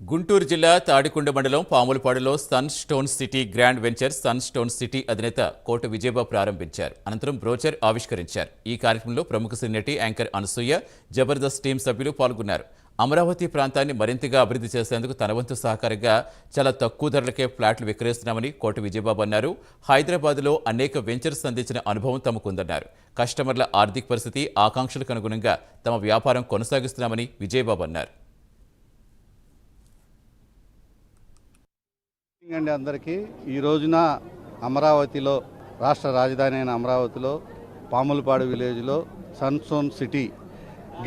గుంటూరు జిల్లా తాడికొండ మండలం పాములపాడులో sun stone city grand venture sun stone city అధినేత కోట విజయబాబు ప్రారంభించారు. అనంతరం బ్రోచర్ ఆవిష్కరించారు. ఈ కార్యక్రమంలో ప్రముఖ సినినటి యాంకర్ అనసూయ జబర్దస్త్ టీం సభ్యులు పాల్గొన్నారు. అమరావతి ప్రాంతాన్ని మరింతగా అభివృద్ధి చేసేందుకు తనవంతు సహకారంగా చాలా తక్కువ ధరలకే ఫ్లాట్లు విక్రయిస్తున్నామని కోట విజయబాబు అన్నారు. హైదరాబాద్లో అనేక వెంచర్స్ అందించిన అనుభవం తమకుందన్నారు. కస్టమర్ల ఆర్థిక పరిస్థితి ఆకాంక్షలకు అనుగుణంగా తమ వ్యాపారం కొనసాగిస్తున్నామని విజయబాబు అన్నారు. అండి అందరికీ. ఈ రోజున అమరావతిలో రాష్ట్ర రాజధాని అయిన అమరావతిలో పాములపాడు విలేజ్లో sunstone city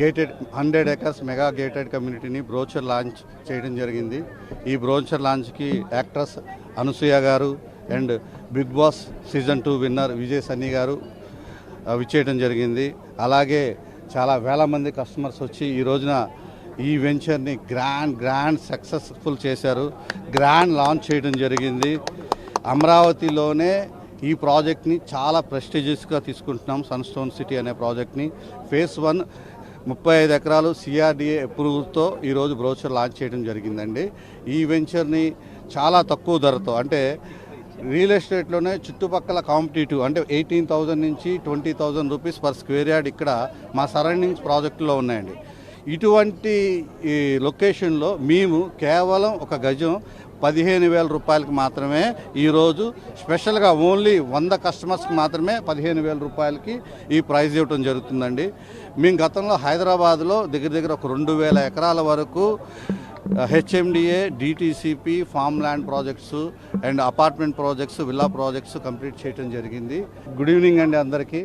gated hundred acres mega gated కమ్యూనిటీని brochure launch చేయడం జరిగింది. ఈ బ్రోచర్ లాంచ్కి యాక్ట్రస్ అనసూయ గారు and Bigg Boss season two winner Vijay Sunny గారు విచ్చేయడం జరిగింది. అలాగే చాలా వేల మంది కస్టమర్స్ వచ్చి ఈ రోజున ఈ వెంచర్ని గ్రాండ్ గ్రాండ్ సక్సెస్ఫుల్ చేశారు. గ్రాండ్ లాంచ్ చేయడం జరిగింది. అమరావతిలోనే ఈ ప్రాజెక్ట్ని చాలా ప్రెస్టీజియస్గా తీసుకుంటున్నాం సన్స్టోన్ సిటీ అనే ప్రాజెక్ట్ని. ఫేస్ వన్ ముప్పై ఐదు ఎకరాలు సిఆర్డిఏ అప్రూవల్తో ఈరోజు బ్రోచర్ లాంచ్ చేయడం జరిగిందండి. ఈ వెంచర్ని చాలా తక్కువ ధరతో అంటే రియల్ ఎస్టేట్లోనే చుట్టుపక్కల కాంపిటేటివ్ అంటే ఎయిటీన్ థౌజండ్ నుంచి twenty thousand rupees per square yard ఇక్కడ మా సరౌండింగ్స్ ప్రాజెక్టులో ఉన్నాయండి. ఇటువంటి ఈ లొకేషన్లో మేము కేవలం ఒక గజం పదిహేను వేల రూపాయలకి మాత్రమే ఈరోజు స్పెషల్గా ఓన్లీ వంద కస్టమర్స్కి మాత్రమే పదిహేను వేల రూపాయలకి ఈ ప్రైజ్ ఇవ్వడం జరుగుతుందండి. మేము గతంలో హైదరాబాద్లో దగ్గర దగ్గర ఒక రెండు వేల ఎకరాల వరకు HMDA DTCP farm land projects and apartment projects villa projects complete చేయడం జరిగింది. గుడ్ ఈవినింగ్ అండి అందరికీ.